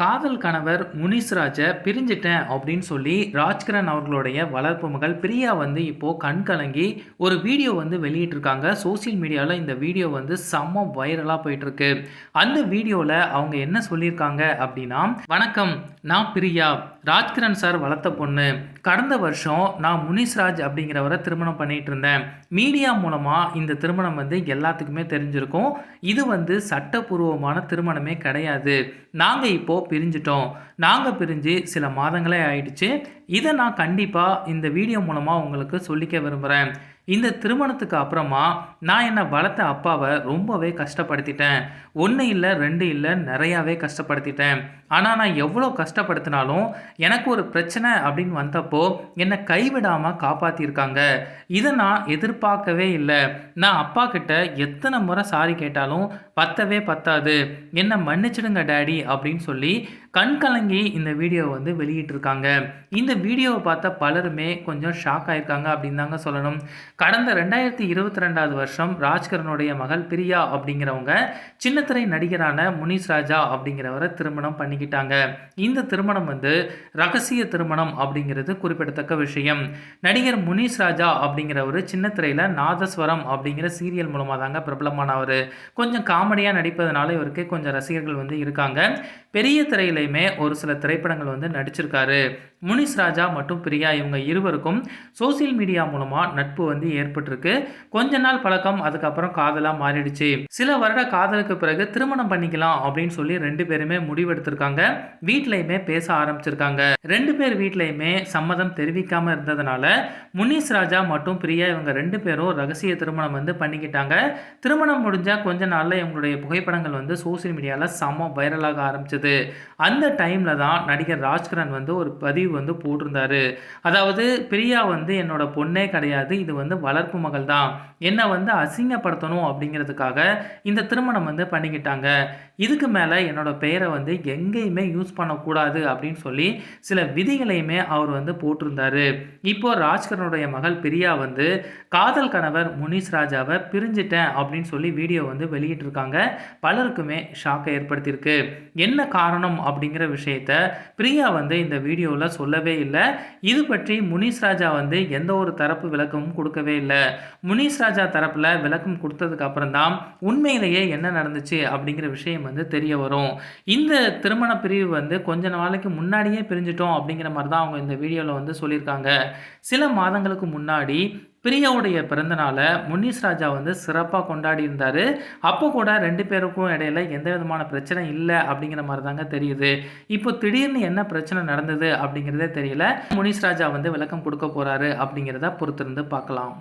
காதல் கணவர் முனிஸ்ராஜை பிரிஞ்சிட்டேன் அப்படின்னு சொல்லி ராஜ்கிரண் அவர்களுடைய வளர்ப்பு மகள் பிரியா வந்து இப்போது கண் கலங்கி ஒரு வீடியோ வந்து வெளியிட்டிருக்காங்க. சோசியல் மீடியாவில் இந்த வீடியோ வந்து செம்ம வைரலாக போயிட்டுருக்கு. அந்த வீடியோவில் அவங்க என்ன சொல்லியிருக்காங்க அப்படின்னா வணக்கம் நான் பிரியா. ராஜ்கிரண் சார் வளர்த்த பொண்ணு. கடந்த வருஷம் நான் முனிஸ்ராஜ் அப்படிங்கிறவரை திருமணம் பண்ணிட்டு இருந்தேன். மீடியா மூலமாக இந்த திருமணம் வந்து எல்லாத்துக்குமே தெரிஞ்சிருக்கும். இது வந்து சட்டப்பூர்வமான திருமணமே கிடையாது. நாங்கள் இப்போது பிரிஞ்சிட்டோம். நாங்கள் பிரிஞ்சு சில மாதங்களே ஆயிடுச்சு. இதை நான் கண்டிப்பாக இந்த வீடியோ மூலமாக உங்களுக்கு சொல்லிக்க விரும்புகிறேன் இந்த திருமணத்துக்கு அப்புறமா நான் என்னை வளர்த்த அப்பாவை ரொம்பவே கஷ்டப்படுத்திட்டேன். ஒன்று இல்லை ரெண்டு இல்லை நிறையாவே கஷ்டப்படுத்திட்டேன். ஆனால் நான் எவ்வளோ கஷ்டப்படுத்தினாலும் எனக்கு ஒரு பிரச்சனை அப்படின்னு வந்தப்போ என்னை கைவிடாமல் காப்பாற்றியிருக்காங்க இதை நான் எதிர்பார்க்கவே இல்லை. நான் அப்பா கிட்ட எத்தனை முறை சாரி கேட்டாலும் பத்தவே பத்தாது. என்ன மன்னிச்சிடுங்க டேடி அப்படின்னு சொல்லி கண் கலங்கி இந்த வீடியோவை வந்து வெளியிட்டிருக்காங்க. இந்த வீடியோவை பார்த்த பலருமே கொஞ்சம் ஷாக் ஆயிருக்காங்க அப்படின்னு தாங்க சொல்லணும். கடந்த ரெண்டாயிரத்தி இருபத்தி ரெண்டாவது வருஷம் ராஜ்கரனுடைய மகள் பிரியா அப்படிங்கிறவங்க சின்னத்திரை நடிகரான முனிஷ் ராஜா அப்படிங்கிறவரை திருமணம் பண்ணிக்கிட்டாங்க. இந்த திருமணம் வந்து ரகசிய திருமணம் அப்படிங்கிறது குறிப்பிடத்தக்க விஷயம். நடிகர் முனிஷ் ராஜா அப்படிங்கிறவர் சின்னத்திரையில் நாதஸ்வரம் அப்படிங்கிற சீரியல் மூலமாக தாங்க பிரபலமானவர். கொஞ்சம் காமெடியாக நடிப்பதனால இவருக்கு கொஞ்சம் ரசிகர்கள் வந்து இருக்காங்க. பெரிய திரையிலையுமே ஒரு சில திரைப்படங்கள் வந்து நடிச்சிருக்காரு. முனிஸ் ராஜா மற்றும் பிரியா இவங்க இருவருக்கும் சோசியல் மீடியா மூலமாக நட்பு வந்து ஏற்பட்டிருக்கு. கொஞ்ச நாள் பழக்கம் அதுக்கப்புறம் காதலாக மாறிடுச்சு. சில வருட காதலுக்கு பிறகு திருமணம் பண்ணிக்கலாம் அப்படின்னு சொல்லி ரெண்டு பேருமே முடிவெடுத்திருக்காங்க. வீட்லையுமே பேச ஆரம்பிச்சிருக்காங்க. ரெண்டு பேர் வீட்லையுமே சம்மதம் தெரிவிக்காம இருந்ததுனால முனிஸ் ராஜா மற்றும் பிரியா இவங்க ரெண்டு பேரும் ரகசிய திருமணம் வந்து பண்ணிக்கிட்டாங்க. திருமணம் முடிஞ்சால் கொஞ்ச நாள்ல இவங்களுடைய புகைப்படங்கள் வந்து சோசியல் மீடியாவில் செம்ம வைரலாக ஆரம்பிச்சது. அந்த டைமில் தான் நடிகர் ராஜ்கிரண் வந்து ஒரு பதிவு வந்து போட்டிருந்தாரு. அதாவது பிரியா வந்து என்னோட பொண்ணே கிடையாது இது வந்து வளர்ப்பு மகள் தான் என்னை வந்து அசிங்கப்படுத்தணும் அப்படிங்கிறதுக்காக இந்த திருமணம் வந்து பண்ணிக்கிட்டாங்க. இதுக்கு மேலே என்னோட பெயரை வந்து எங்கேயுமே யூஸ் பண்ணக்கூடாது அப்படின்னு சொல்லி சில விதிகளையுமே அவர் வந்து போட்டிருந்தாரு. இப்போ ராஜ்கரனுடைய மகள் பிரியா வந்து காதல் கணவர் முனிஷ் ராஜாவை பிரிஞ்சிட்டேன் அப்படின்னு சொல்லி வீடியோ வந்து வெளியிட்டிருக்காங்க. பலருக்குமே ஷாக்கை ஏற்படுத்தியிருக்கு. என்ன காரணம் அப்படிங்கிற விஷயத்த பிரியா வந்து இந்த வீடியோவில் சொல்லவே இல்லை. இது பற்றி முனிஸ் ராஜா வந்து எந்த ஒரு தரப்பு விளக்கமும் கொடுக்கவே இல்லை. முனிஸ் ராஜா தரப்பில் விளக்கம் கொடுத்ததுக்கு அப்புறம் தான் உண்மையிலேயே என்ன நடந்துச்சு அப்படிங்கிற விஷயம் வந்து தெரிய வரும். இந்த திருமண பிரிவு வந்து கொஞ்ச நாளைக்கு முன்னாடியே பிரிஞ்சிட்டோம் அப்படிங்கிற மாதிரி தான் அவங்க இந்த வீடியோவில் வந்து சொல்லியிருக்காங்க. சில மாதங்களுக்கு முன்னாடி பிரியாவுடைய பிறந்தநாளை முனிஸ் ராஜா வந்து சிறப்பாக கொண்டாடி இருந்தார். அப்போ கூட ரெண்டு பேருக்கும் இடையில எந்த விதமான பிரச்சனை இல்லை அப்படிங்கிற மாதிரி தாங்க தெரியுது. இப்போ திடீர்னு என்ன பிரச்சனை நடந்தது அப்படிங்கிறதே தெரியல. முனிஸ் ராஜா வந்து விளக்கம் கொடுக்க போகிறாரு அப்படிங்கிறத பொறுத்திருந்து பார்க்கலாம்.